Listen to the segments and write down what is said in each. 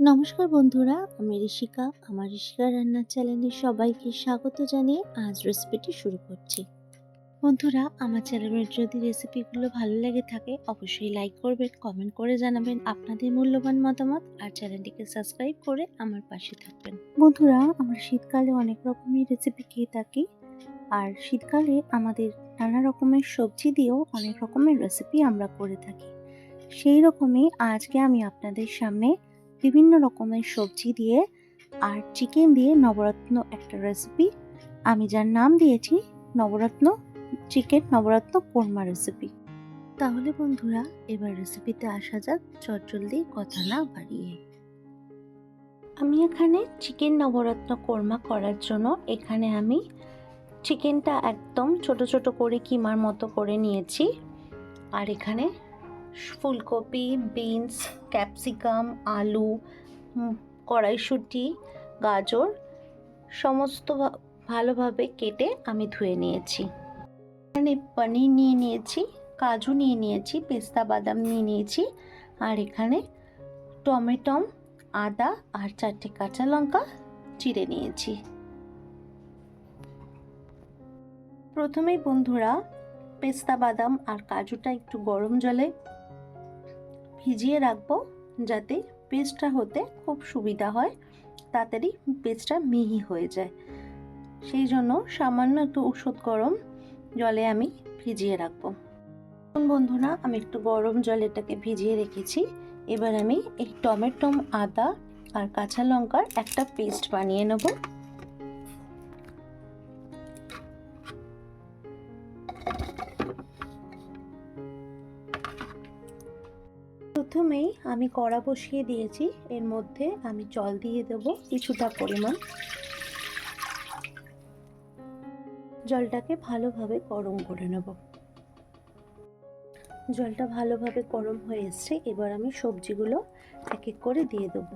নমস্কার বন্ধুরা, আমি ঋষিকা। আমার ঋষিকা রান্নার চ্যানেলে সবাইকে স্বাগত জানিয়ে আজ রেসিপিটি শুরু করছি। বন্ধুরা, আমার চ্যানেলের যদি রেসিপিগুলো ভালো লেগে থাকে, অবশ্যই লাইক করবেন কমেন্ট করে জানাবেন আপনাদের মূল্যবান মতামত আর চ্যানেলটিকে সাবস্ক্রাইব করে আমার পাশে থাকবেন। বন্ধুরা, আমরা শীতকালে অনেক রকমের রেসিপি খেয়ে থাকি আর শীতকালে আমাদের নানা রকমের সবজি দিয়েও অনেক রকমের রেসিপি আমরা করে থাকি। সেই রকমই আজকে আমি আপনাদের সামনে বিভিন্ন রকমের সবজি দিয়ে আর চিকেন দিয়ে নবরত্ন একটা রেসিপি আমি যার নাম দিয়েছি নবরত্ন চিকেন নবরত্ন কোরমা রেসিপি তাহলে বন্ধুরা, এবার রেসিপিতে আসা যাক চটজলদি, কথা না বাড়িয়ে। আমি এখানে চিকেন নবরত্ন কোরমা করার জন্য এখানে আমি চিকেনটা একদম ছোট ছোট করে কিমার মতো করে নিয়েছি। আর এখানে ফুলকপি, বিনস, ক্যাপসিকাম, আলু কড়াইশুঁটি, গাজর, সমস্ত ভালোভাবে কেটে আমি ধুয়ে নিয়েছি। এখানে পনির নিয়ে নিয়েছি, কাজু নিয়ে নিয়েছি, পেস্তা বাদাম নিয়ে নিয়েছি, আর এখানে টমেটম আদা আর চারটে কাঁচা লঙ্কা চিড়ে নিয়েছি। প্রথমেই বন্ধুরা, পেস্তা বাদাম আর কাজুটা একটু গরম জলে ভিজিয়ে রাখব যাতে পেস্টটা হতে খুব সুবিধা হয়, তাড়াতাড়ি পেস্টটা মিহি হয়ে যায়। সেই জন্য সামান্য একটু ওষুধ গরম জলে আমি ভিজিয়ে রাখব। বন্ধুরা, আমি একটু গরম জলে এটাকে ভিজিয়ে রেখেছি। এবার আমি এই টমেটো, আদা আর কাঁচা লঙ্কার একটা পেস্ট বানিয়ে নেব। আমি কড়া বসিয়ে দিয়েছি। এর মধ্যে আমি জল দিয়ে দেব কিছুটা পরিমাণ। জলটাকে ভালোভাবে গরম করে নেব। জলটা ভালোভাবে গরম হয়ে এসছে। এবার আমি সবজিগুলো এক এক করে দিয়ে দেবো।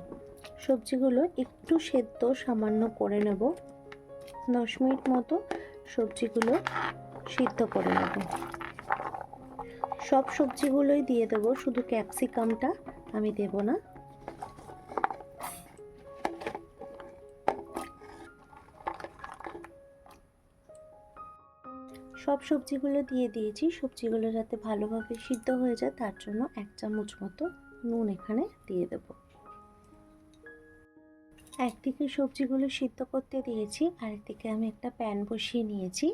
সবজিগুলো একটু সেদ্ধ সামান্য করে নেব। দশ মিনিট মতো সবজিগুলো সিদ্ধ করে নেব। সব সবজিগুলোই দিয়ে দেবো, শুধু ক্যাপসিকামটা আমি দেব না। সব সবজিগুলো দিয়ে দিয়েছি, সবজিগুলো যাতে ভালোভাবে সিদ্ধ হয়ে যায়, তার জন্য এক চামচ মতো নুন এখানে দিয়ে দেব। একদিকে সবজিগুলো সিদ্ধ করতে দিয়েছি, আরেকদিকে আমি একটা প্যান বসিয়ে নিয়েছি,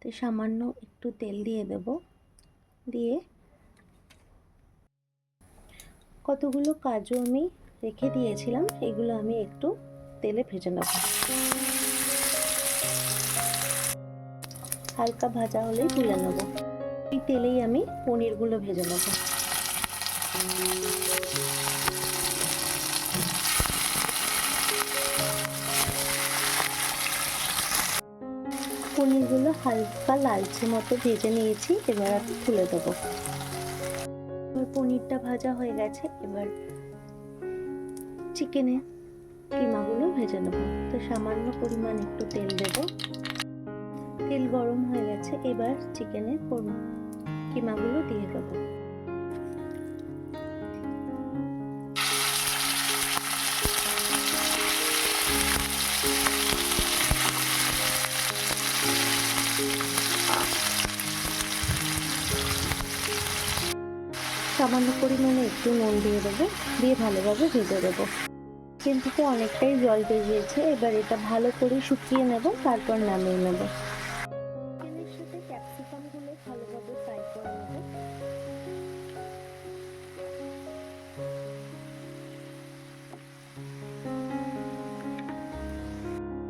তো সামান্য একটু তেল দিয়ে দেব। দিয়ে কতগুলো কাজু আমি রেখে দিয়েছিলাম, এগুলো আমি একটু তেলে ভেজে নেব। হালকা ভাজা হলেই তুলে নেব। এই তেলেই আমি পনিরগুলো ভেজে নেব। পনিরগুলো হালকা লালচে মতো ভেজে নিয়েছি, এবার আমি তুলে দেবো। পনিরটা ভাজা হয়ে গেছে, এবার চিকেনে কিমাগুলো ভেজে নেব। তো সামান্য পরিমাণ একটু তেল দেব। তেল গরম হয়ে গেছে, এবার চিকেনে কিমাগুলো দিয়ে দেবো। সামান্য পরিমাণে একটু নুন দিয়ে দেবো, দিয়ে ভালোভাবে ভেজে দেবো। চিকেন থেকে অনেকটাই জল বেরিয়েছে, এবার এটা ভালো করে শুকিয়ে নেব, তারপর নামিয়ে নেব। সাথে ভালোভাবে ফ্রাই করে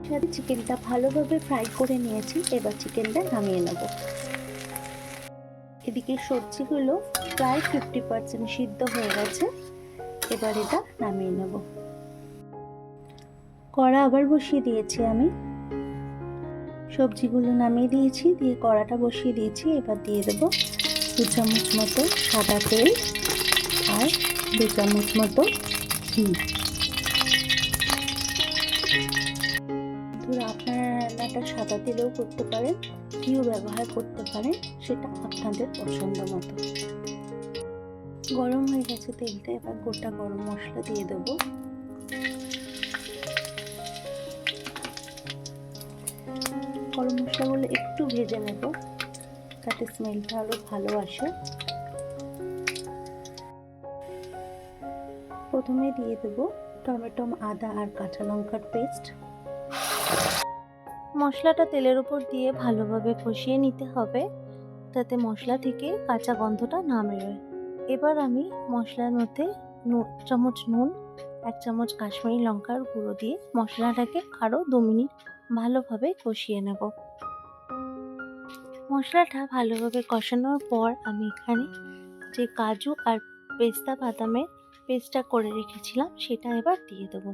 সাথে চিকেনটা ভালোভাবে ফ্রাই করে নিয়েছি, এবার চিকেনটা নামিয়ে নেব। এদিকে সবজিগুলো প্রায় ফিফটি পার্সেন্ট সিদ্ধ হয়ে গেছে। এবার এটা নামিয়ে নেব। কড়া আবার বসিয়ে দিয়েছি আমি। সবজিগুলো নামিয়ে দিয়েছি, দিয়ে কড়াটা বসিয়ে দিয়েছি। এবার দিয়ে দেব দু চামচ মতো সাদা তেল আর দু চামচ মতো ঘি। আপনারা রান্নাটা সাদা তেলেও করতে পারেন। কিউ ব্যবহার করতে পারেন সেটা আপনাদের পছন্দ মতো। গরম হয়ে গেছে তেলটা, এবার গোটা গরম মশলা দিয়ে দেবো। গরম মশলাগুলো একটু ভেজে নেব, তাতে স্মেলটা আরও ভালো আসে। প্রথমে দিয়ে দেবো টমেটো আদা আর কাঁচা লঙ্কার পেস্ট মশলাটা তেলের উপর দিয়ে ভালোভাবে কষিয়ে নিতে হবে, যাতে মশলা থেকে কাঁচা গন্ধটা না বেরোয় এবার আমি মশলার মধ্যে চামচ নুন, এক চামচ কাশ্মীরি লঙ্কার গুঁড়ো দিয়ে মশলাটাকে আরও দু মিনিট ভালোভাবে কষিয়ে নেব। মশলাটা ভালোভাবে কষানোর পর আমি এখানে যে কাজু আর পেস্তা বাদামের পেস্টটা করে রেখেছিলাম, সেটা এবার দিয়ে দেবো।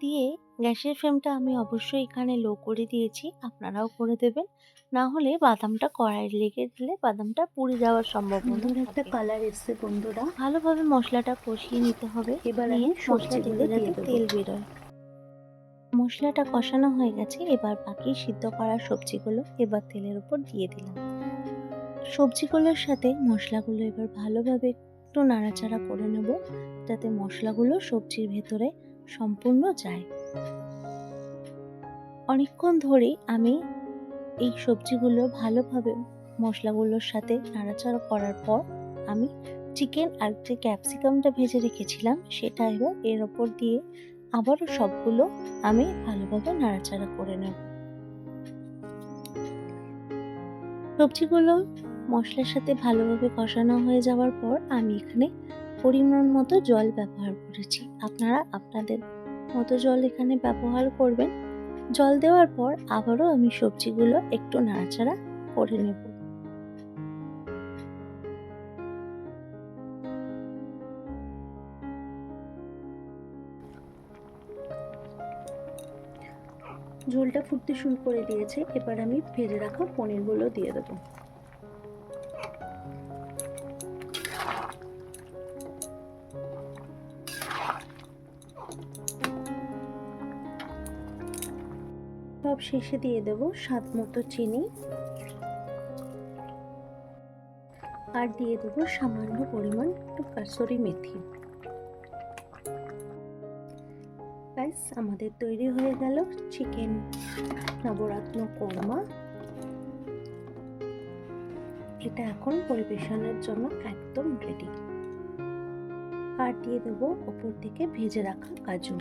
দিয়ে গ্যাসের ফ্লেমটা আমি অবশ্যই এখানে লো করে দিয়েছি আপনারাও করে দেবেন। না হলে বাদামটা কড়াই লেগে দিলে বাদামটা পুড়ে যাওয়ার সম্ভাবনা একটা কালার এসছে বন্ধুরা। ভালোভাবে মশলাটা কষিয়ে নিতে হবে। এবার নিয়ে আমি মশলা দেবো। তেল বেরোয়। মশলাটা কষানো হয়ে গেছে এবার বাকি সিদ্ধ করা সবজিগুলো এবার তেলের উপর দিয়ে দিলাম। সবজিগুলোর সাথে মশলাগুলো এবার ভালোভাবে একটু নাড়াচাড়া করে নেব যাতে মশলাগুলো সবজির ভেতরে সম্পূর্ণ যায়। অনেকক্ষণ ধরে আমি এই সবজিগুলো ভালোভাবে মশলাগুলোর সাথে নাড়াচাড়া করার পর আমি চিকেন আর যে ক্যাপসিকামটা ভেজে রেখেছিলাম সেটা এবার এর ওপর দিয়ে আবারও সবগুলো আমি ভালোভাবে নাড়াচাড়া করে নেব। সবজিগুলো মশলার সাথে ভালোভাবে কষানো হয়ে যাওয়ার পর আমি এখানে পরিমাণ মতো জল ব্যবহার করেছি। আপনারা আপনাদের মতো জল এখানে ব্যবহার করবেন। জল দেওয়ার পর আবারও আমি সবজিগুলো একটু নাড়াচাড়া করে নেব। ঝোলটা ফুটতে শুরু করে দিয়েছে। এবার আমি ভেজে রাখা পনিরগুলো দিয়ে দেবো। সব শেষে দিয়ে দেব স্বাদ মতো চিনি। আর দিয়ে দেবো সামান্য পরিমাণ একটু কাসুরি মেথি। ব্যাস, আমাদের তৈরি হয়ে গেল চিকেন নবরত্ন কোরমা। এটা এখন পরিবেশনের জন্য একদম রেডি আর দিয়ে দেবো ওপর থেকে ভেজে রাখা কাজু।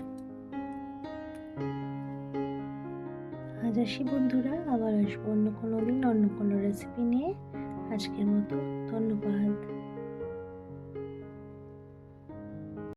আজ আসি বন্ধুরা, আবার আসব অন্য কোনো দিন, অন্য কোনো রেসিপি নিয়ে। আজকের মতো, ধন্যবাদ।